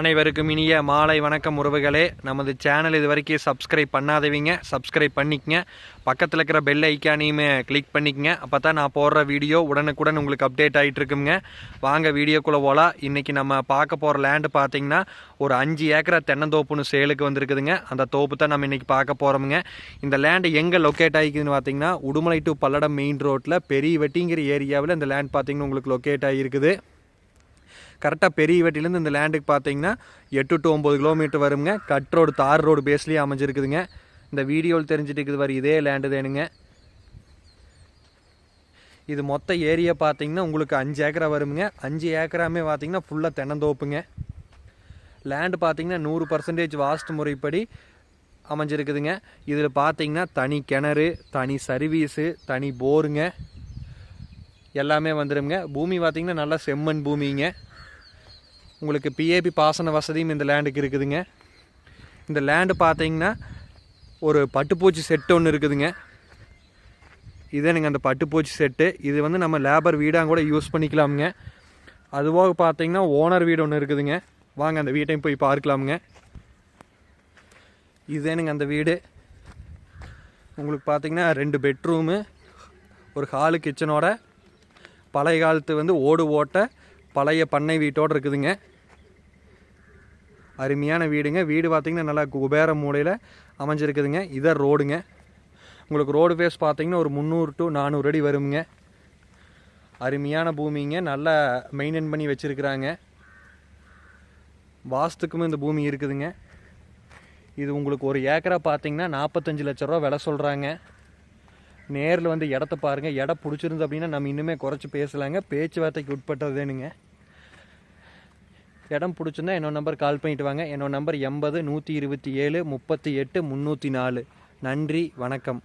அனைவருக்கும் இனிய மாலை வணக்கம் உறவுகளே. நமது சேனல் இது வரைக்கும் சப்ஸ்கிரைப் பண்ணாதவங்க சப்ஸ்கிரைப் பண்ணிக்கங்க. பக்கத்தில் இருக்கிற பெல் ஐக்கானையுமே கிளிக் பண்ணிக்கங்க. அப்போ தான் நான் போடுற வீடியோ உடனுக்குடன் உங்களுக்கு அப்டேட் ஆகிட்டு இருக்குங்க. வாங்க வீடியோக்குள்ளே போகலாம் இன்றைக்கி நம்ம பார்க்க போகிற லேண்டு பார்த்திங்கன்னா ஒரு அஞ்சு ஏக்கரா தென்னந்தோப்புன்னு சேலுக்கு வந்திருக்குதுங்க. அந்த தோப்பு தான் நம்ம இன்றைக்கி பார்க்க போகிறோமுங்க இந்த லேண்டு எங்கே லொக்கேட் ஆகிக்குதுன்னு பார்த்தீங்கன்னா உடுமலை டு பல்லடம் மெயின் ரோட்டில் பெரிய வெட்டிங்கிற ஏரியாவில் இந்த லேண்ட் பார்த்தீங்கன்னா உங்களுக்கு லொக்கேட் ஆகியிருக்குது கரெக்டாக பெரிய வெட்டிலேருந்து இந்த லேண்டுக்கு பார்த்தீங்கன்னா எட்டு டு ஒம்பது கிலோமீட்டர் வருங்க. கட் ரோடு தார் ரோடு பேஸ்லேயே அமைஞ்சிருக்குதுங்க. இந்த வீடியோவில் தெரிஞ்சுட்டு இருக்குது வர இதே லேண்டு தானுங்க. இது மொத்த ஏரியா பார்த்தீங்கன்னா உங்களுக்கு அஞ்சு ஏக்கரா வருங்க அஞ்சு ஏக்கராமே பார்த்தீங்கன்னா ஃபுல்லாக தென்னந்தோப்புங்க. லேண்டு பார்த்தீங்கன்னா நூறு பர்சன்டேஜ் வாஸ்ட் முறைப்படி அமைஞ்சிருக்குதுங்க. இதில் பார்த்தீங்கன்னா தனி கிணறு தனி சர்வீஸு தனி போருங்க எல்லாமே வந்துடுங்க பூமி பார்த்தீங்கன்னா நல்லா செம்மண் பூமிங்க. உங்களுக்கு பிஏபி பாசன வசதியும் இந்த லேண்டுக்கு இருக்குதுங்க. இந்த லேண்டு பார்த்தீங்கன்னா ஒரு பட்டுப்பூச்சி செட்டு ஒன்று இருக்குதுங்க. இதுதானுங்க அந்த பட்டுப்பூச்சி செட்டு இது வந்து நம்ம லேபர் வீடாக கூட யூஸ் பண்ணிக்கலாமுங்க. அதுபோக பார்த்தீங்கன்னா ஓனர் வீடு ஒன்று இருக்குதுங்க. வாங்க அந்த வீட்டையும் போய் பார்க்கலாமுங்க. இதுதானுங்க அந்த வீடு உங்களுக்கு பார்த்தீங்கன்னா ரெண்டு பெட்ரூமு ஒரு ஹாலு கிச்சனோட பழைய காலத்து வந்து ஓடு ஓட்ட பழைய பண்ணை வீட்டோடு இருக்குதுங்க. அருமையான வீடுங்க. வீடு பார்த்திங்கன்னா நல்லா குபேர மூலையில் அமைஞ்சிருக்குதுங்க. இதான் ரோடுங்க. உங்களுக்கு ரோடு ஃபேஸ் பார்த்தீங்கன்னா ஒரு முந்நூறு டு நானூறு அடி வருங்க அருமையான பூமிங்க. நல்லா மெயின்டைன் பண்ணி வச்சுருக்குறாங்க. வாஸ்துக்குமே இந்த பூமி இருக்குதுங்க. இது உங்களுக்கு ஒரு ஏக்கரா பார்த்தீங்கன்னா நாற்பத்தஞ்சு லட்ச ரூபா விலை சொல்கிறாங்க நேரில் வந்து இடத்த பாருங்கள் இடம் பிடிச்சிருந்து அப்படின்னா நம்ம இன்னுமே குறைச்சி பேசலாங்க. பேச்சுவார்த்தைக்கு உட்பட்டதுனுங்க இடம் பிடிச்சிருந்தா என்னோட நம்பர் கால் பண்ணிட்டு வாங்க. என்னோட நம்பர் எண்பது நூற்றி இருபத்தி ஏழு முப்பத்தி எட்டு முந்நூற்றி நாலு. நன்றி வணக்கம்.